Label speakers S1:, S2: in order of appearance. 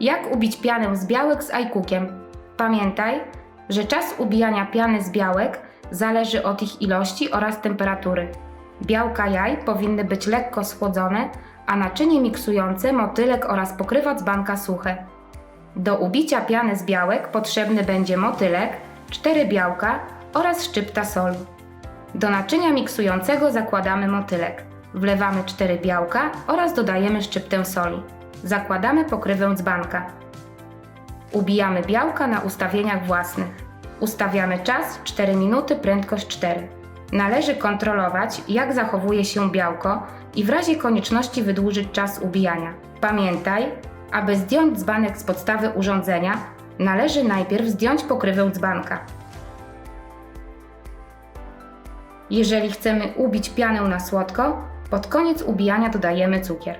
S1: Jak ubić pianę z białek z iCookiem? Pamiętaj, że czas ubijania piany z białek zależy od ich ilości oraz temperatury. Białka jaj powinny być lekko schłodzone, a naczynie miksujące, motylek oraz pokrywa dzbanka suche. Do ubicia piany z białek potrzebny będzie motylek, 4 białka oraz szczypta soli. Do naczynia miksującego zakładamy motylek. Wlewamy 4 białka oraz dodajemy szczyptę soli. Zakładamy pokrywę dzbanka. Ubijamy białka na ustawieniach własnych. Ustawiamy czas 4 minuty, prędkość 4. Należy kontrolować, jak zachowuje się białko i w razie konieczności wydłużyć czas ubijania. Pamiętaj, aby zdjąć dzbanek z podstawy urządzenia, należy najpierw zdjąć pokrywę dzbanka. Jeżeli chcemy ubić pianę na słodko, pod koniec ubijania dodajemy cukier.